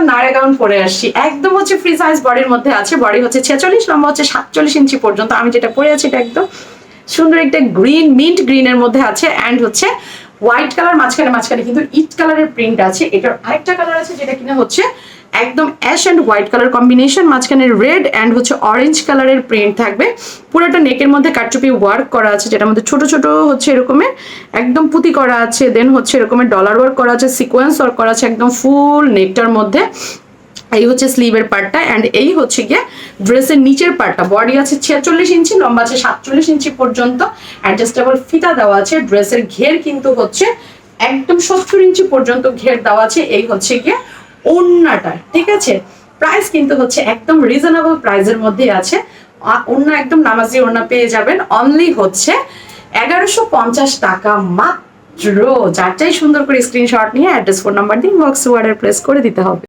একটা নারে গাউন পরে আসছি। একদম হচ্ছে ফ্রি সাইজ বডির মধ্যে আছে। বডি হচ্ছে ছেচল্লিশ নম্বর হচ্ছে সাতচল্লিশ ইঞ্চি পর্যন্ত। আমি যেটা পরে আছি এটা একদম সুন্দর একটা গ্রিন মিন্ট গ্রিন এর মধ্যে আছে। অ্যান্ড হচ্ছে হোয়াইট কালার মাঝখানে মাঝখানে কিন্তু ইট কালারের প্রিন্ট আছে। এটার আরেকটা কালার আছে যেটা কিনা হচ্ছে একদম ash and white colour combination মাঝখানে রেড অ্যান্ড হচ্ছে অরেঞ্জ কালারের প্রিন্ট থাকবে। পুরোটা নেকের মধ্যে কাটচুপি ওয়ার্ক করা আছে, যেটার মধ্যে ছোট ছোট হচ্ছে এরকমের, একদম পুঁতি করা আছে দেন হচ্ছে এরকমের ডলার ওয়ার্ক করা আছে সিকোয়েন্স ওয়ার্ক করা আছে, একদম ফুল নেকটার মধ্যে। এই হচ্ছে স্লিভের পার্টটা অ্যান্ড এই হচ্ছে গিয়ে ড্রেসের নিচের পার্টটা বডি আছে ছেচল্লিশ ইঞ্চি, লম্বা আছে সাতচল্লিশ ইঞ্চি পর্যন্ত। অ্যাডজাস্টেবল ফিতা দেওয়া আছে ড্রেসের ঘের কিন্তু হচ্ছে একদম সত্তর ইঞ্চি পর্যন্ত ঘের দেওয়া আছে। এই হচ্ছে গিয়ে ওন্নাটা ঠিক আছে? প্রাইস কিন্তু হচ্ছে একদম রিজনেবল প্রাইসের মধ্যে আছে। অন্য একদম নামাজি ওড়না পেয়ে যাবেন। অনলি হচ্ছে এগারোশো পঞ্চাশ টাকা মাত্র। যারটাই সুন্দর করে স্ক্রিনশট নিয়ে অ্যাড্রেস ফোন নাম্বার দিয়ে বক্স ওয়ার্ডার প্রেস করে দিতে হবে।